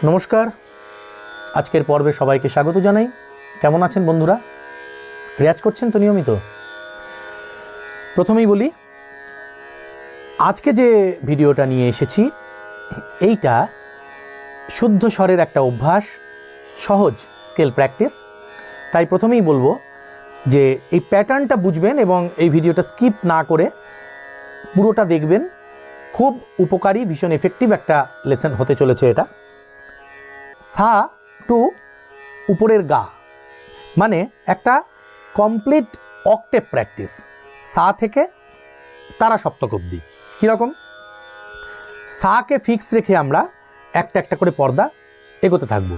নমস্কার। আজকের পর্বে সবাইকে স্বাগত জানাই। কেমন আছেন বন্ধুরা? রেয়াজ করছেন তো নিয়মিত? প্রথমেই বলি, আজকে যে ভিডিওটা নিয়ে এসেছি, এইটা শুদ্ধ স্বরের একটা অভ্যাস, সহজ স্কেল প্র্যাকটিস। তাই প্রথমেই বলব যে এই প্যাটার্নটা বুঝবেন এবং এই ভিডিওটা স্কিপ না করে পুরোটা দেখবেন। খুব উপকারী, ভীষণ এফেক্টিভ একটা লেসন হতে চলেছে এটা। সা টু উপরের গা। মানে একটা কমপ্লিট অক্টেভ প্র্যাকটিস সা থেকে তারা সপ্তক অবধি কীরকম সাকে ফিক্স রেখে আমরা একটা একটা করে পর্দা এগোতে থাকব।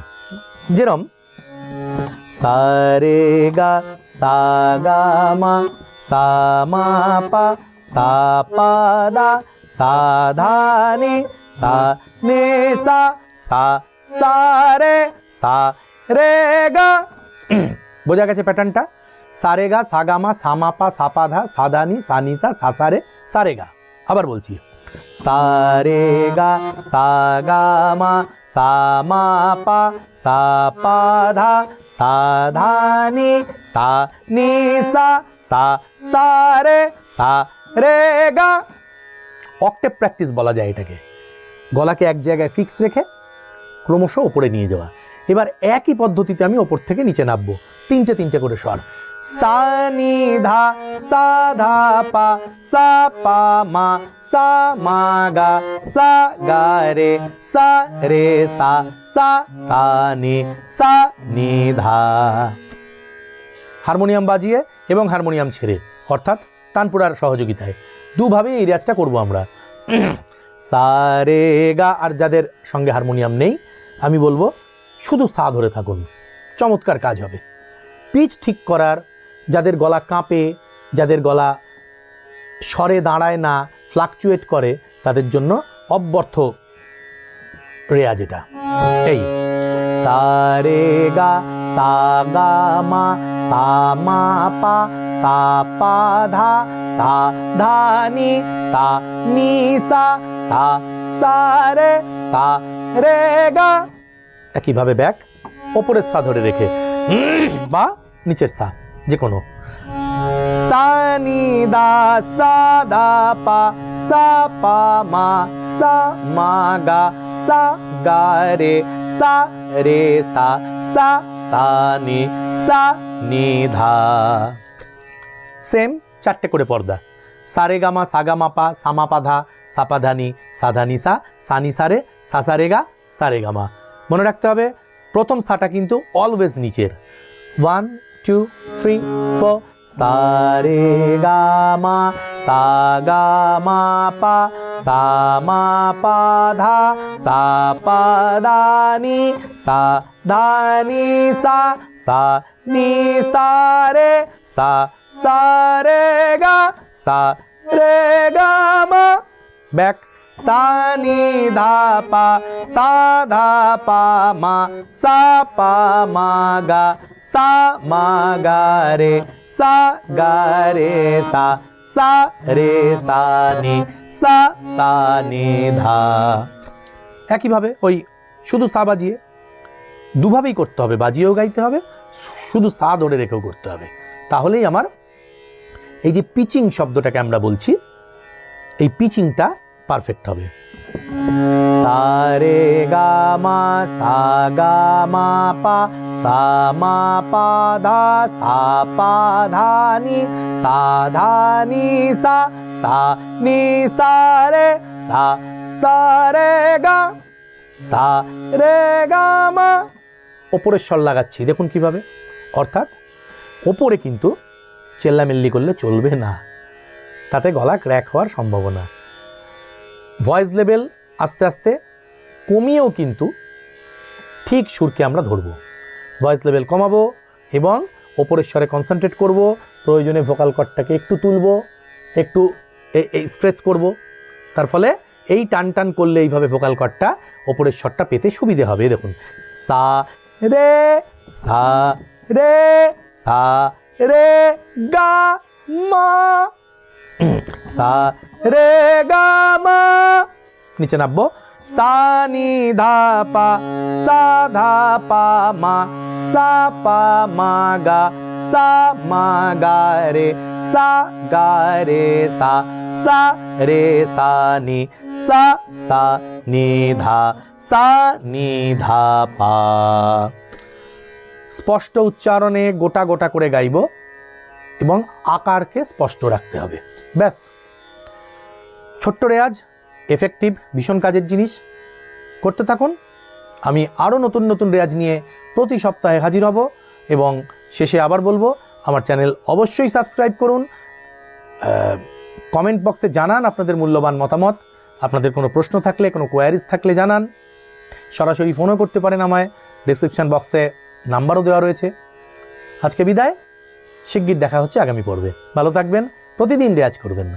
যেরম, সা রে গা, সা গা মা, সা মা পা, সা পা দা, সা ধা নি, সা নে সা সা সা রে সা রে গা বোঝা গেছে প্যাটার্নটা? সা রে গা সা গা মা সা মা পা সা ধা সা নি সা সা সা সা রে সা রে গা আবার বলছি। সা রে গা সা গা মা সা মা পা সা ধা সা ধা সা নি সা সা সা রে সা রে গা অক্টেভ প্র্যাকটিস বলা যায় এটাকে। গলাকে এক জায়গায় ফিক্স রেখে ক্রমশ ওপরে নিয়ে যাওয়া। এবার একই পদ্ধতিতে আমি ওপর থেকে নিচে নামবো। তিনটে তিনটে করে স্বর। সা, নি, ধা, সা, ধা, পা, সা, পা, মা, সা, মা, গা, সা, গা, রে, সা রে, সা সা সা, নি সা, নি, ধা। হারমোনিয়াম বাজিয়ে এবং হারমোনিয়াম ছেড়ে, অর্থাৎ তানপুরার সহযোগিতায়। দুভাবে এই রেয়াজটা করব আমরা। সা রে গা আর যাদের সঙ্গে হারমোনিয়াম নেই, আমি বলব শুধু সা ধরে থাকুন, চমৎকার কাজ হবে। পিচ ঠিক করার, যাদের গলা কাঁপে, যাদের গলা সরে দাঁড়ায় না ফ্লাকচুয়েট করে, তাদের জন্য অব্যর্থ রেয়াজ এটা এই। সা রে গা সা গা মা সা মা পা সা পা ধা সা ধা নি সা নি সা সা সা রে সা রে গা একইভাবে ব্যাক, ওপরের সা ধরে রেখে, বা নিচের সা যে কোনো সা নি, দা, সা, দা, পা, সা, পা, মা, সা, মা, গা, সা গা রে সা রে সা সা সা নি সা নি ধা সেম চারটে করে পর্দা সারে গামা সাগামা পা সামা পাধা সাপাধানি সাধানি সা সানি সারে সাসারে গা সারে গামা মনে রাখতে হবে, প্রথম সাটা কিন্তু অলওয়েজ নিচের। ওয়ান টু থ্রি ফোর সারে গামা সা গামা পা सा मा पाधा सा पा दा नी सा धा निी सा सा रे गा सा रे सा नि धा पा सा धा पा मा सा पा मा गा सा मा गा रे सा गा रे सा সা রে সা নি, সা সা নি ধা। একইভাবে ওই শুধু সা বাজিয়ে দুভাবেই করতে হবে, বাজিয়েও গাইতে হবে, শুধু সা ধরে রেখেও করতে হবে। তাহলেই আমার এই যে পিচিং শব্দটাকে আমরা বলছি, এই পিচিংটা পারফেক্ট হবে। সা রে গা মা সা গা মা পা, সা মা পা ধা, সা পা ধা নি, সা ধা নি সা সা নি সা রে, সা সা রে গা, সা রে গা মা। ওপরের স্বর লাগাচ্ছি, দেখুন কীভাবে। অর্থাৎ ওপরে কিন্তু চেল্লামেল্লি করলে চলবে না। তাতে গলা ক্র্যাক হওয়ার সম্ভাবনা। ভয়েস লেভেল আস্তে আস্তে কমিয়েও কিন্তু ঠিক সুরকে আমরা ধরবো। ভয়েস লেভেল কমাবো এবং ওপরের স্বরে কনসেন্ট্রেট করব, প্রয়োজনে ভোকাল কর্ডটাকে একটু তুলব, একটু স্ট্রেচ করব। তার ফলে এই টান টান করলে এইভাবে ভোকাল কর্ডটা ওপরের স্বরটা পেতে সুবিধে হবে। দেখুন, সা, রে সা রে সা, রে, গা, মা। সা, রে, গা, মা। নিচে নামবো। সা, নি, ধা, পা, সা, ধা, পা, মা, সা, পা, মা, গা, সা, মা, গা, রে, সা, গা, রে, সা সা, রে, সা, নি, সা সা, নি, ধা, সা, নি, ধা, পা। স্পষ্ট উচ্চারণে গোটা গোটা করে গাইব এবং আকারকে স্পষ্ট রাখতে হবে। ব্যাস। ছোট্ট রেয়াজ। এফেক্টিভ ভীষণ কাজের জিনিস। করতে থাকুন। আমি আরও নতুন নতুন রেয়াজ নিয়ে প্রতি সপ্তাহে হাজির হব এবং শেষে আবার বলব, আমার চ্যানেল অবশ্যই সাবস্ক্রাইব করুন। কমেন্ট বক্সে জানান আপনাদের মূল্যবান মতামত। আপনাদের কোনো প্রশ্ন থাকলে, কোনো কোয়ারিজ থাকলে জানান। সরাসরি ফোনও করতে পারেন আমায়। ডিসক্রিপশান বক্সে নাম্বারও দেওয়া রয়েছে। আজকে বিদায়। শিগগির দেখা হচ্ছে আগামী পর্বে। ভালো থাকবেন। প্রতিদিন রেয়াজ করবেন